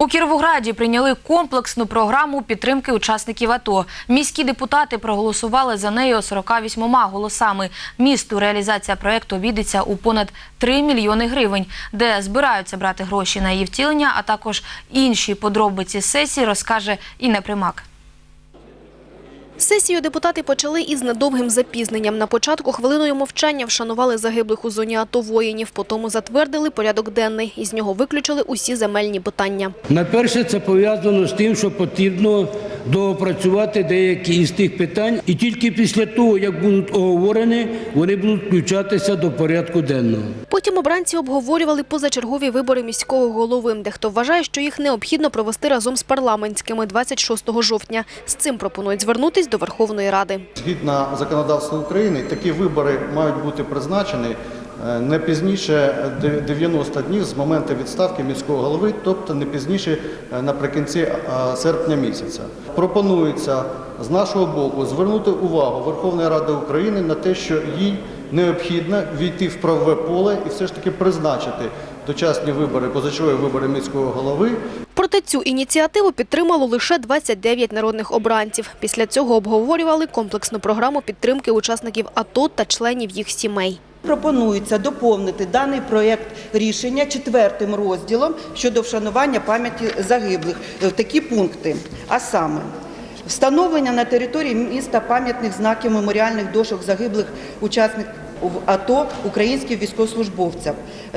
У Кіровограді прийняли комплексну програму підтримки учасників АТО. Міські депутати проголосували за нею 48 голосами. Місту реалізація проєкту обійдеться у понад 3 мільйони гривень, де збираються брати гроші на її втілення, а також інші подробиці сесії розкаже Інна Примак. Сесію депутати почали із недовгим запізненням. На початку хвилиною мовчання вшанували загиблих у зоні АТО воїнів, потім затвердили порядок денний. Із нього виключили усі земельні питання. Найперше, це пов'язано з тим, що потрібно доопрацювати деякі із тих питань, і тільки після того, як будуть оговорені, вони будуть включатися до порядку денного. Потім обранці обговорювали позачергові вибори міського голови. Дехто вважає, що їх необхідно провести разом з парламентськими 26 жовтня. З цим пропонують звернутись до Верховної Ради. Згідно законодавства України, такі вибори мають бути призначені не пізніше 90 днів з моменту відставки міського голови, тобто не пізніше е, наприкінці е, серпня місяця. Пропонується з нашого боку звернути увагу Верховної Ради України на те, що їй необхідно війти в правове поле і все ж таки призначити дочасні вибори, позачергові вибори міського голови Проте цю ініціативу підтримало лише 29 народних обранців. Після цього обговорювали комплексну програму підтримки учасників АТО та членів їх сімей. Пропонується доповнити даний проєкт рішення четвертим розділом щодо вшанування пам'яті загиблих в такі пункти. А саме, встановлення на території міста пам'ятних знаків меморіальних дошок загиблих учасників АТО українських військовослужбовців.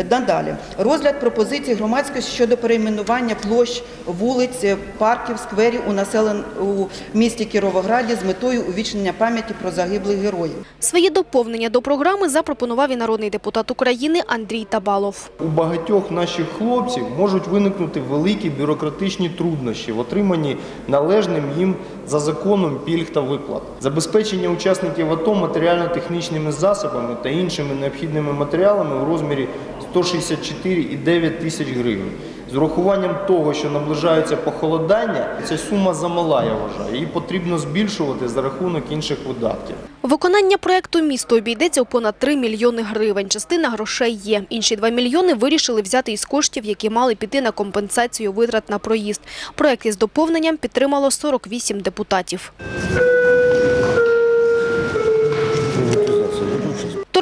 Надалі розгляд пропозицій громадськості щодо перейменування площ, вулиць, парків, скверів у населен... у місті Кіровограді з метою увічнення пам'яті про загиблих героїв. Свої доповнення до програми запропонував і народний депутат України Андрій Табалов. У багатьох наших хлопців можуть виникнути великі бюрократичні труднощі в отриманні належним їм за законом пільг та виплат. Забезпечення учасників АТО матеріально-технічними засобами та іншими необхідними матеріалами у розмірі 164,9 тисяч гривень. З урахуванням того, що наближаються похолодання, ця сума замала, я вважаю. Її потрібно збільшувати за рахунок інших видатків. Виконання проекту місто обійдеться у понад 3 мільйони гривень. Частина грошей є. Інші 2 мільйони вирішили взяти із коштів, які мали піти на компенсацію витрат на проїзд. Проект із доповненням підтримало 48 депутатів.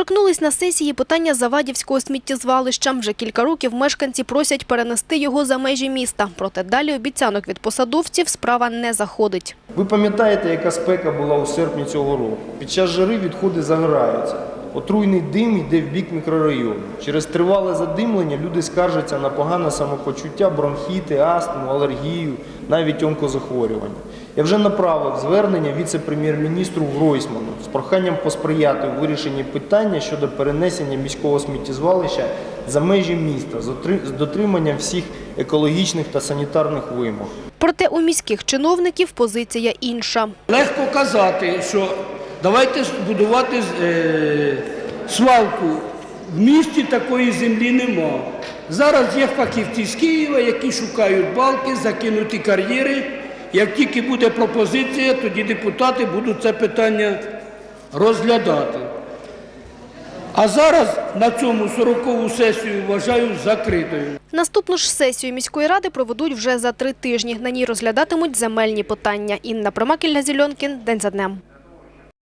Торкнулись на сесії питання Завадівського сміттєзвалища. Вже кілька років мешканці просять перенести його за межі міста. Проте далі обіцянок від посадовців справа не заходить. Ви пам'ятаєте, яка спека була у серпні цього року? Під час жари відходи загораються. Отруйний дим йде в бік мікрорайону. Через тривале задимлення люди скаржаться на погане самопочуття, бронхіти, астму, алергію, навіть онкозахворювання. Я вже направив звернення віце-прем'єр-міністру Гройсману з проханням посприяти у вирішенні питання щодо перенесення міського сміттєзвалища за межі міста з отри- дотриманням всіх екологічних та санітарних вимог. Проте у міських чиновників позиція інша. Легко казати, що давайте будувати е, свалку. В місті такої землі нема. Зараз є фахівці з Києва, які шукають балки, закинуті кар'єри. Як тільки буде пропозиція, тоді депутати будуть це питання розглядати. А зараз на цьому 40-ву сесію вважаю закритою. Наступну ж сесію міської ради проведуть вже за три тижні. На ній розглядатимуть земельні питання. Інна Примакільна Зільонкін. День за днем.